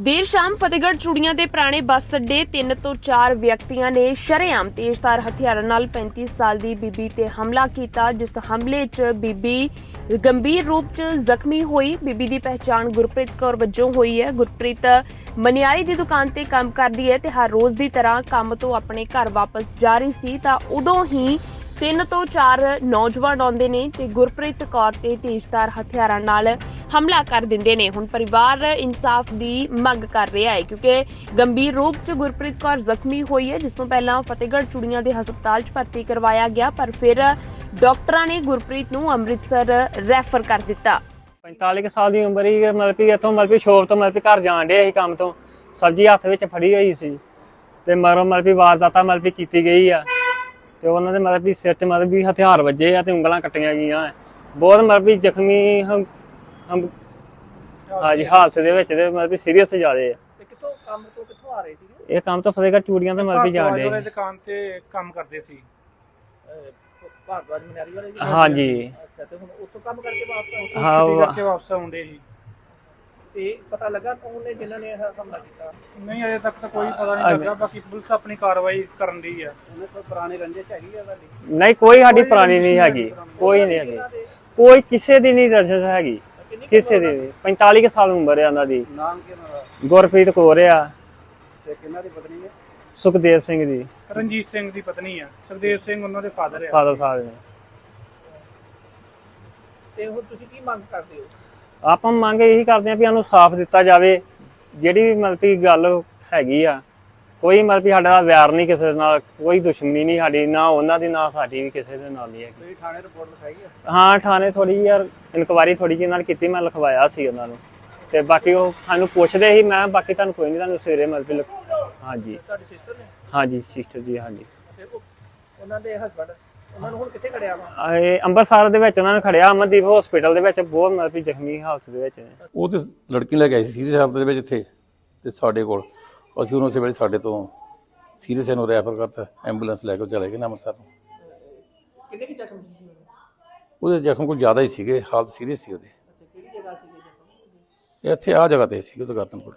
ਦੇਰ ਸ਼ਾਮ ਫਤਿਹਗੜ੍ਹ ਚੂੜੀਆਂ ਦੇ ਪੁਰਾਣੇ ਬੱਸ ਅੱਡੇ ਤਿੰਨ ਤੋਂ ਚਾਰ ਵਿਅਕਤੀਆਂ ਨੇ ਸ਼ਰੇਆਮ ਤੇਜ਼ਧਾਰ ਹਥਿਆਰਾਂ ਨਾਲ 35 ਸਾਲ ਦੀ ਬੀਬੀ ਤੇ ਹਮਲਾ ਕੀਤਾ, ਜਿਸ ਹਮਲੇ 'ਚ ਬੀਬੀ ਗੰਭੀਰ ਰੂਪ 'ਚ ਜ਼ਖਮੀ ਹੋਈ। ਬੀਬੀ ਦੀ ਪਹਿਚਾਣ ਗੁਰਪ੍ਰੀਤ ਕੌਰ ਵਜੋਂ ਹੋਈ ਹੈ। ਗੁਰਪ੍ਰੀਤ ਮਨਿਆਰੀ ਦੀ ਦੁਕਾਨ ਤੇ ਕੰਮ ਕਰਦੀ ਹੈ ਤੇ ਹਰ ਰੋਜ਼ ਦੀ ਤਰ੍ਹਾਂ ਕੰਮ ਤੋਂ ਆਪਣੇ ਘਰ ਵਾਪਸ ਜਾ ਰਹੀ ਸੀ, ਤਾਂ ਉਦੋਂ ਹੀ ਤਿੰਨ ਤੋਂ ਚਾਰ ਨੌਜਵਾਨ ਆਉਂਦੇ ਨੇ ਤੇ ਗੁਰਪ੍ਰੀਤ ਕੌਰ ਤੇ ਤੇਜ਼ਧਾਰ ਹਥਿਆਰਾਂ ਨਾਲ ਹਮਲਾ ਕਰ ਦਿੰਦੇ ਨੇ। ਹੁਣ ਪਰਿਵਾਰ ਇਨਸਾਫ ਦੀ ਮੰਗ ਕਰ ਰਿਹਾ ਹੈ ਕਿਉਂਕਿ ਗੰਭੀਰ ਰੂਪ 'ਚ ਗੁਰਪ੍ਰੀਤ ਕੌਰ ਜ਼ਖਮੀ ਹੋਈ ਹੈ, ਜਿਸ ਨੂੰ ਪਹਿਲਾਂ ਫਤਿਹਗੜ੍ਹ ਚੂੜੀਆਂ ਦੇ ਹਸਪਤਾਲ 'ਚ ਭਰਤੀ ਕਰਵਾਇਆ ਗਿਆ, ਪਰ ਫਿਰ ਡਾਕਟਰਾਂ ਨੇ ਗੁਰਪ੍ਰੀਤ ਨੂੰ ਅੰਮ੍ਰਿਤਸਰ ਰੈਫਰ ਕਰ ਦਿੱਤਾ। 45 ਸਾਲ ਦੀ ਉਮਰ ਹੀ ਮਤਲਬ ਕਿ ਇੱਥੋਂ ਮਤਲਬ ਕਿ ਸ਼ੋਪ ਤੋਂ ਮਤਲਬ ਕਿ ਘਰ ਜਾਣ ਡਿਆ ਸੀ ਕੰਮ ਤੋਂ। ਸਬਜ਼ੀ ਹੱਥ ਵਿੱਚ ਫੜੀ ਹੋਈ ਸੀ ਤੇ ਮਰੋ ਮਤਲਬ ਕਿ ਵਾਰਦਾਤਾ ਮਤਲਬ ਕਿ ਕੀਤੀ ਗਈ ਆ। ਤੇ ਉਹਨਾਂ ਦੇ ਮਤਲਬ ਕਿ ਸਿਰ 'ਚ ਮਤਲਬ ਕਿ ਹਥਿਆਰ ਵੱਜੇ ਆ ਤੇ ਉਂਗਲਾਂ ਕੱਟੀਆਂ ਗਈਆਂ ਬਹੁਤ ਮਤਲਬ ਕਿ ਜ਼ਖਮੀ ਹਮ ਹਾਂਜੀ ਹਾਲਤ ਦੇ ਵਿੱਚ ਤੇ ਮਤਲਬ ਸੀਰੀਅਸ ਜ਼ਿਆਦੇ ਆ। ਤੇ ਕਿੱਥੋਂ ਕੰਮ ਤੋਂ ਕਿੱਥੋਂ ਆ ਰਹੇ ਸੀਗੇ? ਇਹ ਕੰਮ ਤਾਂ ਫਤਿਹਗੜ੍ਹ ਚੂੜੀਆਂ ਤੇ ਮਤਲਬ ਜਾਣ ਵਾਲੇ ਦੁਕਾਨ ਤੇ ਕੰਮ ਕਰਦੇ ਸੀ। ਅਹ, ਭਾਰਤਵਾਜ ਮਨਿਆਰੀ ਵਾਲੇ ਜੀ ਹਾਂਜੀ। ਅੱਛਾ ਤੇ ਹੁਣ ਉੱਥੋਂ ਕੰਮ ਕਰਕੇ ਵਾਪਸ ਆਏ ਹਾਂ, ਛੁੱਟੀ ਉਹ- ਕਰਕੇ ਵਾਪਸ ਆਉਂਦੇ ਸੀ। ਤੇ ਪਤਾ ਲੱਗਾ ਕੌਣ ਨੇ ਜਿਨ੍ਹਾਂ ਨੇ ਇਹ ਹਮਲਾ ਕੀਤਾ? ਨਹੀਂ ਅਜੇ ਤੱਕ ਤਾਂ ਕੋਈ ਪਤਾ ਨਹੀਂ ਅਜੇ- ਲੱਗਾ। ਬਾਕੀ ਪੁਲਿਸ ਆਪਣੀ ਕਾਰਵਾਈ ਕਰਨ ਦੀ ਆ। ਉਹਨੇ ਕੋਈ ਪੁਰਾਣੇ ਰੰਜਿਸ਼ ਹੈਗੀ ਆ ਤੁਹਾਡੀ? ਨਹੀਂ ਕੋਈ ਸਾਡੀ ਪੁਰਾਣੀ ਨਹੀਂ ਹੈਗੀ। ਕੋਈ ਨਹੀਂ ਹੈਗੀ। ਕੋਈ ਕਿਸੇ ਦੀ ਨਹੀਂ ਰਜਿਸ ਹੈਗੀ। ਕਿਸੇ ਦੀ ਨਹੀਂ। 45 ਕੁ ਸਾਲ ਉਮਰ ਹੈ ਉਹਨਾਂ ਦੀ। ਨਾਮ ਕਿਹਨਾਂ ਦਾ? ਗੁਰਪ੍ਰੀਤ ਕੌਰ ਆ। ਤੇ ਕਿਹਨਾਂ ਦੀ ਪਤਨੀ ਹੈ ਸੁਖਦੇਵ ਸਿੰਘ ਜੀ ਰਣਜੀਤ ਸਿੰਘ ਦੀ ਪਤਨੀ ਆ। ਸੁਖਦੇਵ ਸਿੰਘ ਉਹਨਾਂ ਦੇ ਫਾਦਰ ਆ। ਫਾਦਰ ਸਾਹਿਬ ਨੇ। ਤੇ ਹੁਣ ਤੁਸੀਂ ਕੀ ਮੰਗ ਕਰਦੇ ਹੋ? ਆਪਾਂ ਮੰਗ ਇਹੀ ਕਰਦੇ ਆ ਵੀ ਸਾਨੂੰ ਸਾਫ਼ ਦਿੱਤਾ ਜਾਵੇ। ਜਿਹੜੀ ਵੀ ਮਤਲਬ ਕਿ ਗੱਲ ਹੈਗੀ ਆ ਕੋਈ ਮਤਲਬ ਕਿ ਸਾਡਾ ਵੈਰ ਨਹੀਂ ਕਿਸੇ ਨਾਲ ਕੋਈ ਦੁਸ਼ਮਣੀ ਨਹੀਂ ਸਾਡੀ ਨਾ ਉਹਨਾਂ ਦੀ ਨਾ ਸਾਡੀ ਵੀ ਕਿਸੇ ਦੇ ਨਾਲ ਨਹੀਂ ਹੈਗੀ। ਤੁਸੀਂ ਥਾਣੇ ਰਿਪੋਰਟ ਲਿਖਾਈ ਹੈ ਹਾਂ ਥਾਣੇ ਥੋੜੀ ਯਾਰ ਇਨਕੁਆਰੀ ਥੋੜੀ ਜਿਹੀ ਨਾਲ ਕੀਤੀ ਮੈਂ ਲਿਖਵਾਇਆ ਸੀ ਉਹਨਾਂ ਨੂੰ। ਤੇ ਬਾਕੀ ਉਹ ਸਾਨੂੰ ਪੁੱਛਦੇ ਸੀ ਮੈਂ ਬਾਕੀ ਤੁਹਾਨੂੰ ਕੋਈ ਨਹੀਂ ਤੁਹਾਨੂੰ ਸਵੇਰੇ ਮਤਲਬ ਕਿ ਲਿਖ- ਹਾਂਜੀ। ਤੁਹਾਡੀ ਸਿਸਟਰ ਨੇ? ਹਾਂਜੀ ਸਿਸਟਰ ਜੀ ਹਾਂਜੀ। ਉਹਨਾਂ ਦੇ ਹਸਬੰਡ ਉਹਨਾਂ ਨੂੰ ਹੁਣ ਕਿੱਥੇ ਖੜਿਆ ਵਾ? ਇਹ ਅੰਮ੍ਰਿਤਸਰ ਦੇ ਵਿੱਚ ਉਹਨਾਂ ਨੇ ਖੜਿਆ ਅਮਨਦੀਪ ਹਸਪੀਟਲ ਦੇ ਵਿੱਚ ਬਹੁਤ ਮਤਲਬ ਜ਼ਖਮੀ ਹਾਲਤ ਦੇ ਵਿੱਚ ਨੇ। ਉਹ ਤੇ ਲੜਕੀ ਲੈ ਕੇ ਆਈ ਸੀ ਸੀਰੀਅਸ ਹਾਲਤ ਦੇ ਵਿੱਚ ਇੱਥੇ ਤੇ ਸਾਡੇ ਕੋਲ। ਅਸੀਂ ਉਹਨੂੰ ਉਸੇ ਵੇਲੇ ਸਾਡੇ ਤੋਂ ਸੀਰੀਅਸ ਇਹਨੂੰ ਰੈਫਰ ਕਰਤਾ ਐਂਬੂਲੈਂਸ ਲੈ ਕੇ ਉਹ ਚਲੇ ਗਏ ਨਾ ਅੰਮ੍ਰਿਤਸਰ ਨੂੰ। ਕਿੰਨੇ ਕੀ ਜ਼ਖਮ ਸੀ ਉਹਦੇ? ਉਹਦੇ ਜ਼ਖਮ ਕੋਈ ਜ਼ਿਆਦਾ ਹੀ ਸੀਗੇ ਹਾਲਤ ਸੀਰੀਅਸ ਸੀ ਉਹਦੀ। ਅੱਛਾ ਕਿਹੜੀ ਜਗ੍ਹਾ ਸੀ ਜ਼ਖਮ? ਇਹ ਇੱਥੇ ਆ ਜਗ੍ਹਾ ਤੇ ਸੀ ਉਹਦਾ ਗਾਤਨਪੁਰ